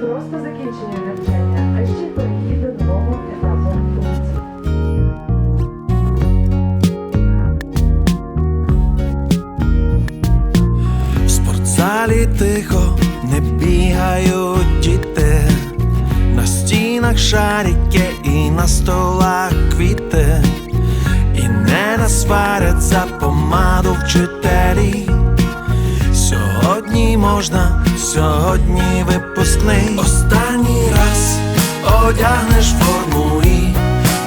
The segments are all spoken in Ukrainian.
просто закінчення навчання, а ще перехід до нового етапу. В спортзалі тихо не бігають діти, на стінах шарики і на столах квіти, і не насварять помаду вчителі. Сьогодні можна, сьогодні випускний. Останній раз одягнеш форму і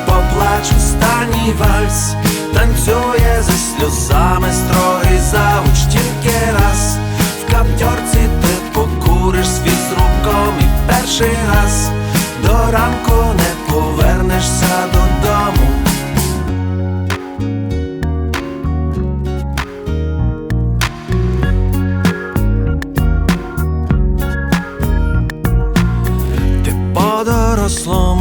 поплач останній вальс, танцює зі сльозами строгий завуч тільки раз. В каптьорці ти покуриш свій з руком і перший раз до ранку не повернешся додому.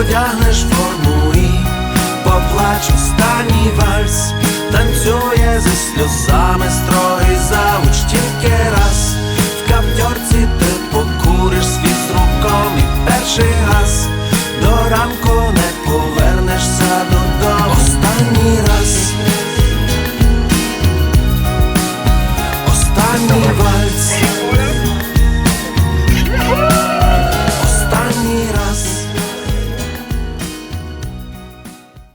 Одягнеш форму і поплач